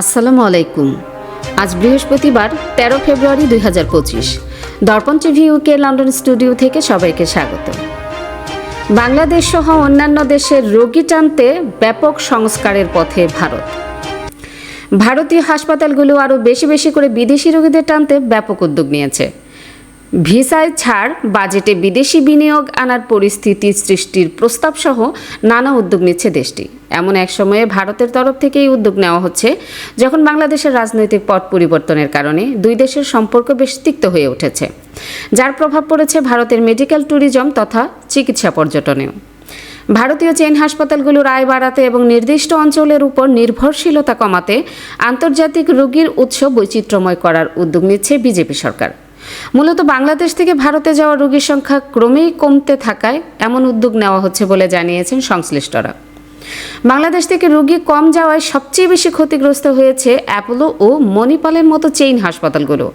আসসালামু আলাইকুম। আজ বৃহস্পতিবার, তেরো ফেব্রুয়ারি দুই হাজার পঁচিশ। দর্পণ টিভি ইউকে লন্ডন স্টুডিও থেকে সবাইকে স্বাগত। বাংলাদেশ সহ অন্যান্য দেশের রোগী টানতে ব্যাপক সংস্কারের পথে ভারত। ভারতীয় হাসপাতালগুলো আরও বেশি বেশি করে বিদেশি রোগীদের টানতে ব্যাপক উদ্যোগ নিয়েছে। ভিসায় ছাড়, বাজেটে বিদেশি বিনিয়োগ আনার পরিস্থিতি সৃষ্টির প্রস্তাব সহ নানা উদ্যোগ নিচ্ছে দেশটি। এমন এক সময়ে ভারতের তরফ থেকে এই উদ্যোগ নেওয়া হচ্ছে, যখন বাংলাদেশের রাজনৈতিক পট পরিবর্তনের কারণে দুই দেশের সম্পর্ক বেশ তিক্ত হয়ে উঠেছে। যার প্রভাব পড়েছে ভারতের মেডিকেল ট্যুরিজম তথা চিকিৎসা পর্যটনেও। ভারতীয় চেন হাসপাতালগুলোর আয় বাড়াতে এবং নির্দিষ্ট অঞ্চলের উপর নির্ভরশীলতা কমাতে আন্তর্জাতিক রোগীর উৎস বৈচিত্র্যময় করার উদ্যোগ নিচ্ছে বিজেপি সরকার। মূলত বাংলাদেশ থেকে ভারতে যাওয়া রোগীর সংখ্যা ক্রমেই কমতে থাকায় এমন উদ্যোগ নেওয়া হচ্ছে বলে জানিয়েছেন সংশ্লিষ্টরা। বাংলাদেশ থেকে রোগী কম যাওয়ায় সবচেয়ে বেশি ক্ষতিগ্রস্ত হয়েছে অ্যাপোলো ও মণিপালের মতো চেইন হাসপাতালগুলো।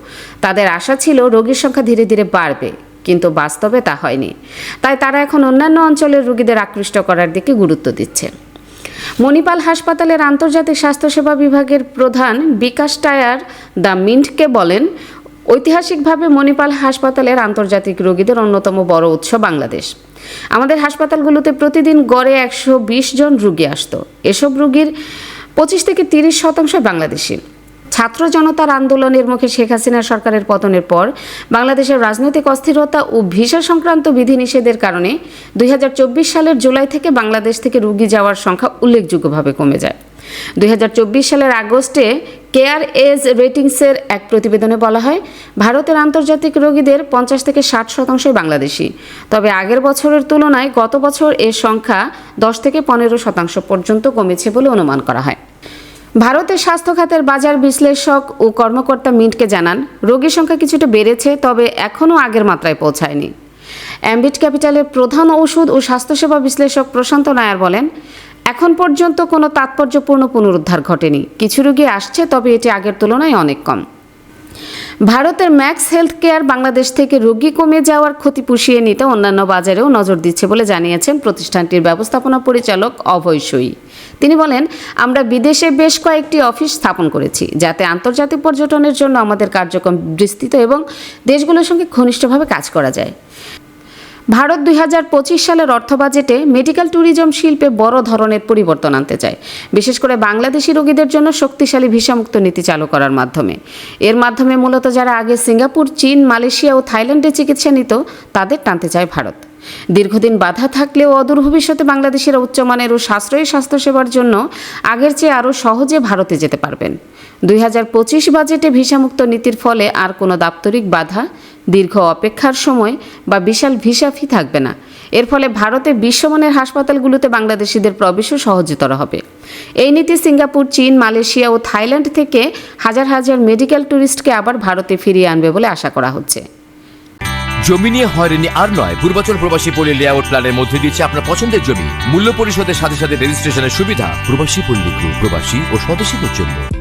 তাদের আশা ছিল রোগীর সংখ্যা ধীরে ধীরে বাড়বে, কিন্তু বাস্তবে তা হয়নি। তাই তারা এখন অন্যান্য অঞ্চলের রোগীদের আকৃষ্ট করার দিকে গুরুত্ব দিচ্ছে। মণিপাল হাসপাতালের আন্তর্জাতিক স্বাস্থ্যসেবা বিভাগের প্রধান বিকাশ টায়ার দ্য মিন্টকে বলেন ঐতিহাসিকভাবে মণিপাল হাসপাতালের আন্তর্জাতিক রোগীদের অন্যতম বড় উৎস বাংলাদেশ। আমাদের হাসপাতালগুলোতে প্রতিদিন গড়ে একশো বিশ জন রুগী আসতো। এসব রুগীর পঁচিশ থেকে তিরিশ শতাংশ বাংলাদেশি। ছাত্র জনতার আন্দোলনের মুখে শেখ হাসিনা সরকারের পতনের পর বাংলাদেশের রাজনৈতিক অস্থিরতা ও ভিসা সংক্রান্ত বিধিনিষেধের কারণে দুই হাজার চব্বিশ সালের জুলাই থেকে বাংলাদেশ থেকে রুগী যাওয়ার সংখ্যা উল্লেখযোগ্যভাবে কমে যায়। দুই হাজার চব্বিশ সালের আগস্টে কেয়ার এজ রেটিংসের এক প্রতিবেদনে বলা হয়, ভারতের আন্তর্জাতিক রোগীদের পঞ্চাশ থেকে ষাট শতাংশই বাংলাদেশি। তবে আগের বছরের তুলনায় গত বছর এর সংখ্যা দশ থেকে পনেরো শতাংশ পর্যন্ত কমেছে বলে অনুমান করা হয়। ভারতের স্বাস্থ্য খাতের বাজার বিশ্লেষক ও কর্মকর্তা মিন্টকে জানান, রোগীর সংখ্যা কিছুটা বেড়েছে, তবে এখনও আগের মাত্রায় পৌঁছায়নি। অ্যাম্বিট ক্যাপিটালের প্রধান ঔষধ ও স্বাস্থ্যসেবা বিশ্লেষক প্রশান্ত নায়ার বলেন এখন পর্যন্ত কোনো তাৎপর্যপূর্ণ পুনরুদ্ধার ঘটেনি। কিছু রোগী আসছে, তবে এটি আগের তুলনায় অনেক কম। ভারতের ম্যাক্স হেলথ কেয়ার বাংলাদেশ থেকে রোগী কমে যাওয়ার ক্ষতি পুষিয়ে নিতে অন্যান্য বাজারেও নজর দিচ্ছে বলে জানিয়েছেন প্রতিষ্ঠানটির ব্যবস্থাপনা পরিচালক অভয় সই। তিনি বলেন, আমরা বিদেশে বেশ কয়েকটি অফিস স্থাপন করেছি, যাতে আন্তর্জাতিক পর্যটনের জন্য আমাদের কার্যক্রম বিস্তৃত এবং দেশগুলোর সঙ্গে ঘনিষ্ঠভাবে কাজ করা যায়। ভারত দুই হাজার পঁচিশ সালের অর্থ বাজেটে মেডিকেল ট্যুরিজম শিল্পে বড় ধরনের পরিবর্তন আনতে চায়। বিশেষ করে বাংলাদেশি রোগীদের জন্য শক্তিশালী ভিসামুক্ত নীতি চালু করার মাধ্যমে। এর মাধ্যমে মূলত যারা আগে সিঙ্গাপুর, চীন, মালয়েশিয়া ও থাইল্যান্ডে চিকিৎসা নিত, তাদের টানতে চায় ভারত। দীর্ঘদিন বাধা থাকলেও অদূর ভবিষ্যতে বাংলাদেশের উচ্চমানের ও সাশ্রয়ী স্বাস্থ্যসেবার জন্য আগের চেয়ে আরও সহজে ভারতে যেতে পারবেন। দুই হাজার পঁচিশ বাজেটে ভিসামুক্ত নীতির ফলে আর কোনো দাপ্তরিক বাধা দীর্ঘ অপেক্ষার সময় বা বিশাল ভিসা ফি থাকবে না। এর ফলে ভারতে বিশ্বমানের হাসপাতালগুলোতে বাংলাদেশিদের প্রবেশও সহজতর হবে। এই নীতি সিঙ্গাপুর, চীন, মালয়েশিয়া ও থাইল্যান্ড থেকে হাজার হাজার মেডিকেল ট্যুরিস্টকে আবার ভারতে ফিরিয়ে আনবে বলে আশা করা হচ্ছে। জমি নিয়ে হয়রানি আর নয়, পূর্বাচল প্রবাসী পল্লী লেআউট প্ল্যানের মধ্যে দিচ্ছে আপনার পছন্দের জমি। মূল্য পরিশোধের সাথে সাথে রেজিস্ট্রেশনের সুবিধা প্রবাসী পল্লী প্রবাসী ও স্বদেশীদের জন্য।